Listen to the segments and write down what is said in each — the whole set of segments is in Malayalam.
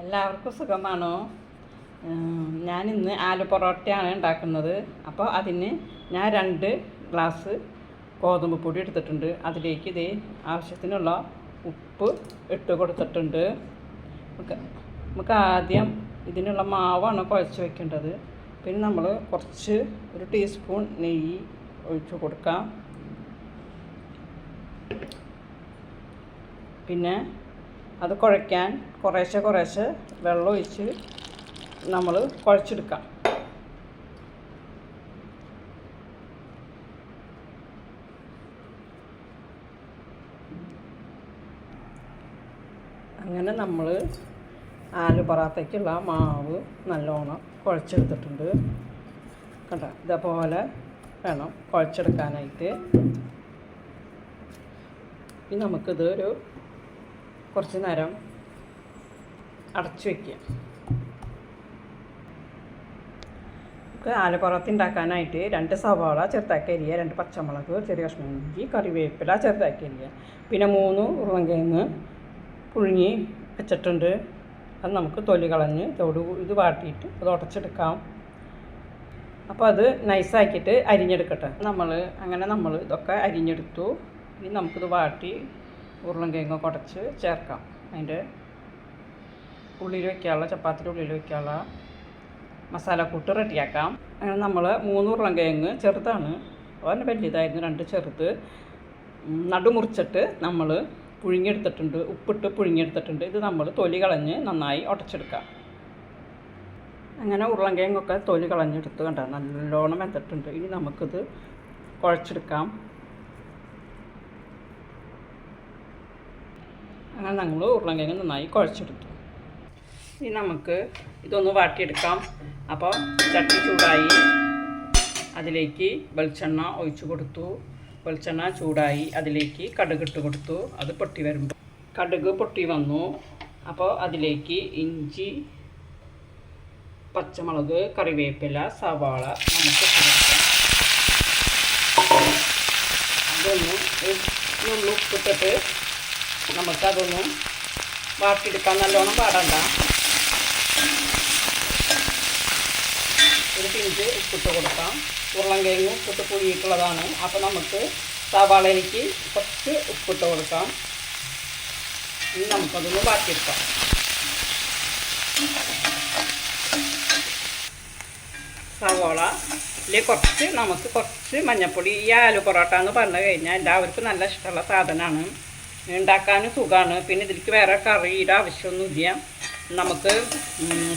എല്ലാവർക്കും സുഖമാണോ? ഞാനിന്ന് ആലു പൊറോട്ടയാണ് ഉണ്ടാക്കുന്നത്. അപ്പോൾ അതിന് ഞാൻ രണ്ട് ഗ്ലാസ് ഗോതമ്പ് പൊടി എടുത്തിട്ടുണ്ട്. അതിലേക്ക് ഇതേ ആവശ്യത്തിനുള്ള ഉപ്പ് ഇട്ട് കൊടുത്തിട്ടുണ്ട്. നമുക്ക് നമുക്ക് ആദ്യം ഇതിനുള്ള മാവാണ് കുഴച്ച് വെക്കേണ്ടത്. പിന്നെ നമ്മൾ കുറച്ച് ഒരു ടീസ്പൂൺ നെയ്യ് ഒഴിച്ചു കൊടുക്കാം. പിന്നെ അത് കുഴയ്ക്കാൻ കുറേശ്ശെ കുറേശ്ശെ വെള്ളം ഒഴിച്ച് നമ്മൾ കുഴച്ചെടുക്കാം. അങ്ങനെ നമ്മൾ ആലു പൊറാത്തയ്ക്കുള്ള മാവ് നല്ലോണം കുഴച്ചെടുത്തിട്ടുണ്ട്. കണ്ട? ഇതേപോലെ വേണം കുഴച്ചെടുക്കാനായിട്ട്. ഇനി നമുക്കിത് ഒരു കുറച്ച് നേരം അടച്ചു വയ്ക്കുക നമുക്ക് ആലപ്പുറത്ത് ഉണ്ടാക്കാനായിട്ട് രണ്ട് സവാള ചെറുതാക്കി അരിയുക രണ്ട് പച്ചമുളക് ചെറിയ കഷ്ണം ഇഞ്ചി കറിവേപ്പില ചെറുതാക്കി അരിയുക. പിന്നെ മൂന്ന് ഉരുളങ്കിഴങ്ങ് പുഴുങ്ങി വെച്ചിട്ടുണ്ട്. അത് നമുക്ക് തൊലി കളഞ്ഞ് തോട് ഇത് വാട്ടിയിട്ട് അത് ഉടച്ചെടുക്കാം. അപ്പോൾ അത് നൈസാക്കിയിട്ട് അരിഞ്ഞെടുക്കട്ടെ. നമ്മൾ അങ്ങനെ നമ്മൾ ഇതൊക്കെ അരിഞ്ഞെടുത്തു. ഇനി നമുക്കിത് വാട്ടി ഉരുളൻകിഴങ്ങ് കുടച്ച് ചേർക്കാം. അതിന്റെ ഉള്ളിൽ വയ്ക്കാനുള്ള ചപ്പാത്തിന്റെ ഉള്ളിൽ വയ്ക്കാനുള്ള മസാലക്കൂട്ട് റെഡിയാക്കാം. അങ്ങനെ നമ്മൾ മൂന്ന് ഉരുളൻകിഴങ്ങ് ചെറുതാണ്. അവന്റെ വലിയതായിരുന്നു രണ്ട് ചെറുത്. നടുമുറിച്ചിട്ട് നമ്മൾ പുഴുങ്ങിയെടുത്തിട്ടുണ്ട് ഉപ്പിട്ട് പുഴുങ്ങിയെടുത്തിട്ടുണ്ട്. ഇത് നമ്മൾ തൊലി കളഞ്ഞ് നന്നായി ഉടച്ചെടുക്കാം. അങ്ങനെ ഉരുളൻകിഴങ്ങൊക്കെ തൊലി കളഞ്ഞെടുത്ത് കണ്ട നല്ലോണം വെന്തിട്ടുണ്ട്. ഇനി നമുക്കിത് കുഴച്ചെടുക്കാം. അങ്ങനെ നമ്മൾ ഉരുളങ്കിഴങ്ങ് നന്നായി കുഴച്ചെടുത്തു. ഇനി നമുക്ക് ഇതൊന്ന് വാട്ടിയെടുക്കാം. അപ്പോൾ ചട്ടി ചൂടായി. അതിലേക്ക് വെളിച്ചെണ്ണ ഒഴിച്ചു കൊടുത്തു. വെളിച്ചെണ്ണ ചൂടായി. അതിലേക്ക് കടുക് ഇട്ട് കൊടുത്തു. അത് പൊട്ടി വരുമ്പോൾ കടുക് പൊട്ടി വന്നു. അപ്പോൾ അതിലേക്ക് ഇഞ്ചി പച്ചമുളക് കറിവേപ്പില സവാള നമുക്ക് അതൊന്ന് ഉപ്പിട്ടിട്ട് നമുക്കതൊന്ന് വാട്ടിയെടുക്കാൻ നല്ലോണം പാടണ്ട. ഒരു പിഞ്ച് ഉപ്പിട്ട് കൊടുക്കാം. ഉരുളൻകിഴങ്ങ് ഉപ്പിട്ട് പുഴിയിട്ടുള്ളതാണ് അപ്പോൾ നമുക്ക് സവാളയിലേക്ക് കുറച്ച് ഉപ്പിട്ട് കൊടുക്കാം. ഇനി നമുക്കതൊന്ന് വാട്ടിയെടുക്കാം. സവോള ഇതിൽ കുറച്ച് നമുക്ക് കുറച്ച് മഞ്ഞൾപ്പൊടി ഈ ആലു പൊറോട്ട എന്ന് പറഞ്ഞു കഴിഞ്ഞാൽ എല്ലാവർക്കും നല്ല ഇഷ്ടമുള്ള സാധനമാണ്. ഉണ്ടാക്കാനും സുഖമാണ് പിന്നെ ഇതിലേക്ക് വേറെ കറിയുടെ ആവശ്യമൊന്നുമില്ല. നമുക്ക്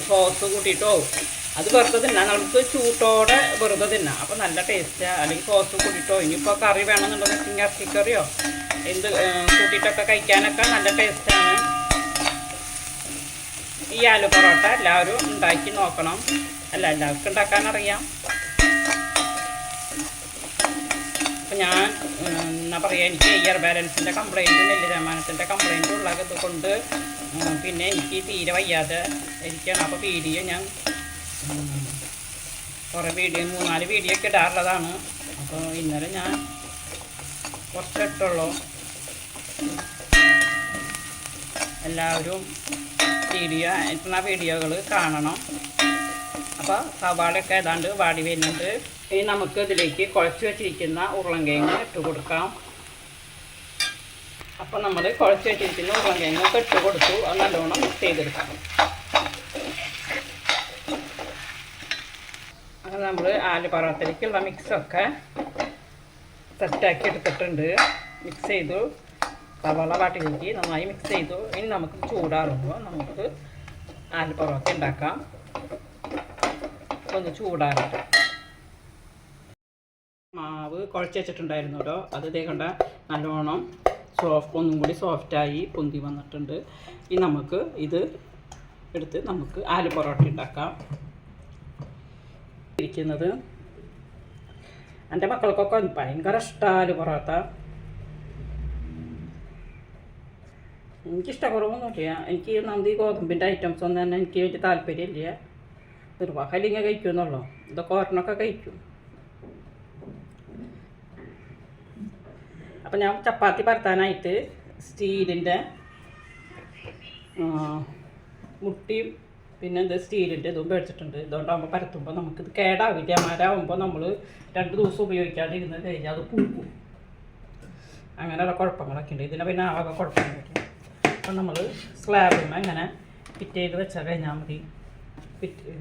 സോസ് കൂട്ടിയിട്ടോ? അത് വെറുതെ തിന്നാം. നമുക്ക് ചൂട്ടോടെ വെറുതെ തിന്നാം. അപ്പോൾ നല്ല ടേസ്റ്റാണ് അല്ലെങ്കിൽ സോസ് കൂട്ടിയിട്ടോ? ഇനിയിപ്പോൾ കറി വേണമെന്നുണ്ടെങ്കിൽ ഇറച്ചിക്കറിയോ? എന്ത് കൂട്ടിയിട്ടൊക്കെ കഴിക്കാനൊക്കെ നല്ല ടേസ്റ്റാണ് ഈ ആലു പൊറോട്ട എല്ലാവരും ഉണ്ടാക്കി നോക്കണം. അല്ല എല്ലാവർക്കും ഉണ്ടാക്കാൻ അറിയാം. അപ്പം ഞാൻ എന്നാ പറയുക എനിക്ക് ഇയർ ബാലൻസിന്റെ കംപ്ലയിന്റ് നെല്ല് ശതമാനത്തിന്റെ കംപ്ലയിന്റ് ഉള്ളത് കൊണ്ട് പിന്നെ എനിക്ക് തീരെ വയ്യാതെ ഇരിക്കുകയാണ് അപ്പോൾ വീഡിയോ ഞാൻ കുറേ വീഡിയോ മൂന്നാൽ വീഡിയോ ഒക്കെ ഇടാറുള്ളതാണ്. അപ്പോൾ ഇന്നലെ ഞാൻ കുറച്ച് ഇട്ടുള്ളൂ. എല്ലാവരും വീഡിയോ എത്തുന്ന വീഡിയോകൾ കാണണം. അപ്പോൾ സവാളയൊക്കെ ഏതാണ്ട് വാടി വരുന്നുണ്ട്. ഇനി നമുക്ക് ഇതിലേക്ക് കുഴച്ച് വെച്ചിരിക്കുന്ന ഉരുളൻകിഴങ്ങ് ഇട്ട് കൊടുക്കാം. അപ്പോൾ നമ്മൾ കുഴച്ച് വെച്ചിരിക്കുന്ന ഉരുളൻകിഴങ്ങൊക്കെ ഇട്ട് കൊടുത്തു. അത് നല്ലോണം മിക്സ് ചെയ്തെടുക്കാം. അങ്ങനെ നമ്മൾ ആൽ പർവത്തിലേക്കുള്ള മിക്സൊക്കെ സെറ്റാക്കി എടുത്തിട്ടുണ്ട്. മിക്സ് ചെയ്തു. സവാള വാട്ടിലേക്ക് നന്നായി മിക്സ് ചെയ്തു. ഇനി നമുക്ക് ചൂടാറുമ്പോൾ നമുക്ക് ആൽ പൊറോട്ട ഉണ്ടാക്കാം. ഒന്ന് ചൂടാറട്ടെ. മാവ് കുഴച്ച് വെച്ചിട്ടുണ്ടായിരുന്നു കേട്ടോ. അത് ഇതേ കണ്ട നല്ലോണം സോഫ്റ്റ് ഒന്നും കൂടി സോഫ്റ്റായി പൊന്തി വന്നിട്ടുണ്ട്. ഇനി നമുക്ക് ഇത് എടുത്ത് നമുക്ക് ആലു പൊറോട്ട ഉണ്ടാക്കാം. ഇരിക്കുന്നത് എന്റെ മക്കൾക്കൊക്കെ ഭയങ്കര ഇഷ്ടമാണ് ആലു പൊറോട്ട. എനിക്കിഷ്ടക്കുറവൊന്നുമില്ല. എനിക്ക് നന്ദി ഗോതമ്പിന്റെ ഐറ്റംസ് ഒന്നും തന്നെ എനിക്ക് വലിയ താല്പര്യമില്ല. നിർവാഹലിങ്ങ കഴിക്കുമെന്നുള്ളൂ. ഇതൊക്കെ ഒരെണ്ണമൊക്കെ കഴിക്കും. അപ്പം ഞാൻ ചപ്പാത്തി പരത്താനായിട്ട് സ്റ്റീലിന്റെ മുട്ടിയും പിന്നെ ഇത് സ്റ്റീലിന്റെ ഇതും മേടിച്ചിട്ടുണ്ട്. ഇതുകൊണ്ടാകുമ്പോൾ പരത്തുമ്പോൾ നമുക്കിത് കേടാവില്ല. മരാകുമ്പോൾ നമ്മൾ രണ്ട് ദിവസം ഉപയോഗിക്കാണ്ടിരുന്ന് കഴിഞ്ഞാൽ അത് പൂക്കും അങ്ങനെയുള്ള കുഴപ്പങ്ങളൊക്കെ ഉണ്ട്. ഇതിനെ പിന്നെ ആകെ കുഴപ്പമൊന്നുമില്ല അപ്പം നമ്മൾ സ്ലാബിൽ ഇങ്ങനെ ഫിറ്റ് ചെയ്ത് വെച്ചാൽ കഴിഞ്ഞാൽ മതി. ഫിറ്റ്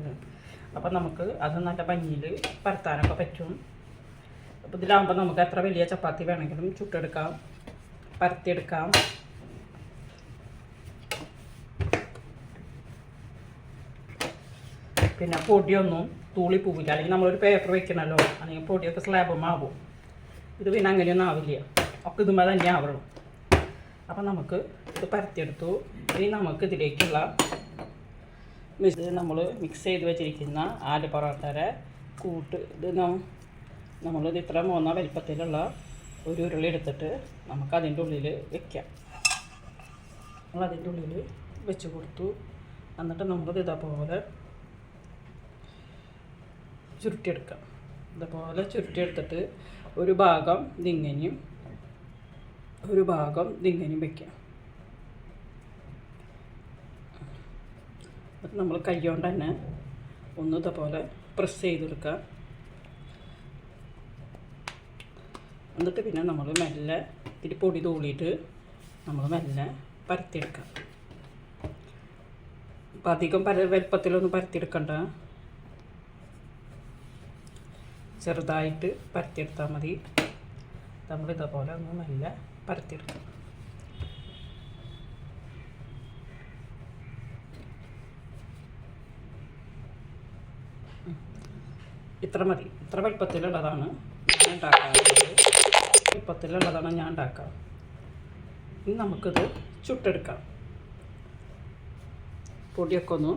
അപ്പം നമുക്ക് അത് നല്ല ഭംഗിയിൽ പരത്താനൊക്കെ പറ്റും. അപ്പോൾ ഇതിലാകുമ്പോൾ നമുക്ക് എത്ര വലിയ ചപ്പാത്തി വേണമെങ്കിലും ചുട്ടെടുക്കാം പരത്തിയെടുക്കാം. പിന്നെ പൊടിയൊന്നും തൂളി പോവില്ല. അല്ലെങ്കിൽ നമ്മളൊരു പേപ്പർ വെക്കണമല്ലോ അല്ലെങ്കിൽ പൊടിയൊക്കെ സ്ലാബും ആവും. ഇത് പിന്നെ അങ്ങനെയൊന്നും ആവില്ല. ഒക്കെ ഇതുമ്പോൾ തന്നെ ആവുള്ളൂ. അപ്പം നമുക്ക് ഇത് പരത്തിയെടുത്തു. ഇനി നമുക്ക് ഇതിലേക്കുള്ള ഇത് നമ്മൾ മിക്സ് ചെയ്ത് വെച്ചിരിക്കുന്ന ആൽ പൊറോട്ടയുടെ കൂട്ട് ഇത് നമ്മളിത് ഇത്ര മൂന്ന വലിപ്പത്തിലുള്ള ഒരു ഉരുളി എടുത്തിട്ട് നമുക്ക് അതിന്റെ ഉള്ളിൽ വെക്കാം. നമ്മൾ അതിന്റെ ഉള്ളിൽ വെച്ച് കൊടുത്തു. എന്നിട്ട് നമ്മളിത് ഇതേപോലെ ചുരുട്ടിയെടുക്കാം. ഇതേപോലെ ചുരുട്ടിയെടുത്തിട്ട് ഒരു ഭാഗം ഇതിങ്ങനെയും ഒരു ഭാഗം ഇതിങ്ങനെയും വെക്കാം. നമ്മൾ കൈകൊണ്ട് തന്നെ ഒന്ന് ഇതേപോലെ പ്രസ് ചെയ്തെടുക്കുക എന്നിട്ട് പിന്നെ നമ്മൾ മെല്ലെ ഇത്തിരി പൊടി തൂളിയിട്ട് നമ്മൾ മെല്ലെ പരത്തിയെടുക്കാം. അപ്പം അധികം പര വലുപ്പത്തിലൊന്നും പരത്തിയെടുക്കണ്ട. ചെറുതായിട്ട് പരത്തിയെടുത്താൽ മതി. നമ്മൾ ഇതേപോലെ ഒന്ന് മെല്ലെ പരത്തിയെടുക്കാം. ഇത്ര മതി. ഇത്ര വലുപ്പത്തിലുള്ളതാണ്. ഞാൻ ഉണ്ടാക്കാറുള്ളത് വലുപ്പത്തിലുള്ളതാണ് ഞാൻ ഉണ്ടാക്കുക ഇനി നമുക്കിത് ചുട്ടെടുക്കാം. പൊടിയൊക്കെ ഒന്ന്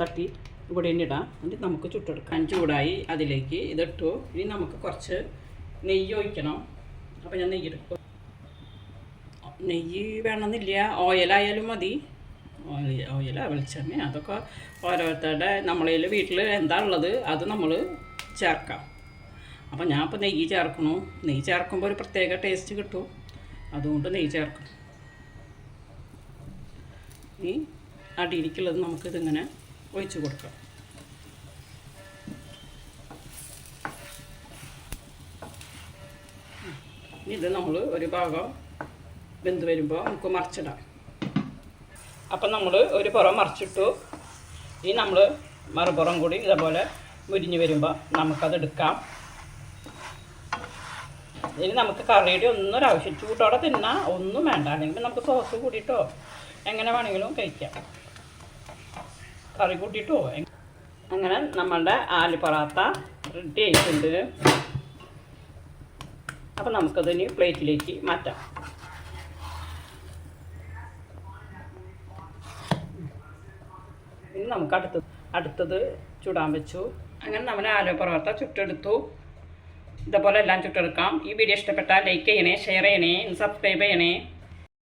തട്ടി ഇവിടെ തന്നെ ഇടാം. എന്നിട്ട് നമുക്ക് ചുട്ടെടുക്കാം. ചൂടായി അതിലേക്ക് ഇതിട്ടു. ഇനി നമുക്ക് കുറച്ച് നെയ്യ് ഒഴിക്കണം. അപ്പോൾ ഞാൻ നെയ്യ് എടുക്കും. നെയ്യ് വേണമെന്നില്ല. ഓയിലായാലും മതി. ഓയിൽ ഓയിൽ വെളിച്ചെണ്ണ അതൊക്കെ ഓരോരുത്തരുടെ നമ്മളതിൽ വീട്ടിൽ എന്താ ഉള്ളത് അത് നമ്മൾ ചേർക്കാം. അപ്പോൾ ഞാൻ ഇപ്പോൾ നെയ്യ് ചേർക്കണു നെയ്യ് ചേർക്കുമ്പോൾ ഒരു പ്രത്യേക ടേസ്റ്റ് കിട്ടും. അതുകൊണ്ട് നെയ്യ് ചേർക്കും. ഈ അടിയിലേക്കുള്ളത് നമുക്കിതിങ്ങനെ ഒഴിച്ച് കൊടുക്കാം. ഇത് നമ്മൾ ഒരു ഭാഗം വെന്ത് വരുമ്പോൾ നമുക്ക് മറിച്ചിടാം. അപ്പം നമ്മൾ ഒരു പുറം മറിച്ചിട്ടു. ഇനി നമ്മൾ മറുപുറം കൂടി ഇതേപോലെ മുരിഞ്ഞ് വരുമ്പോൾ നമുക്കത് എടുക്കാം ഇനി നമുക്ക് കറിയുടെ ഒന്നും ആവശ്യം. ചൂടോടെ തിന്നാ ഒന്നും വേണ്ട. അല്ലെങ്കിൽ നമുക്ക് സോസ് കൂടിയിട്ടോ എങ്ങനെ വേണമെങ്കിലും കഴിക്കാം. കറി കൂട്ടിയിട്ടോ അങ്ങനെ നമ്മളുടെ ആലു പൊറാത്ത റെഡി ആയിട്ടുണ്ട്. അപ്പം നമുക്കതിന് പ്ലേറ്റിലേക്ക് മാറ്റാം. ഇനി നമുക്ക് അടുത്തത് അടുത്തത് ചുടാൻ വെച്ചു. അങ്ങനെ നമ്മുടെ ആലു പൊറോട്ട ചുട്ടെടുത്തു. ഇതേപോലെ എല്ലാം ചുട്ടെടുക്കാം. ഈ വീഡിയോ ഇഷ്ടപ്പെട്ടാൽ ലൈക്ക് ചെയ്യണേ ഷെയർ ചെയ്യണേ സബ്സ്ക്രൈബ് ചെയ്യണേ.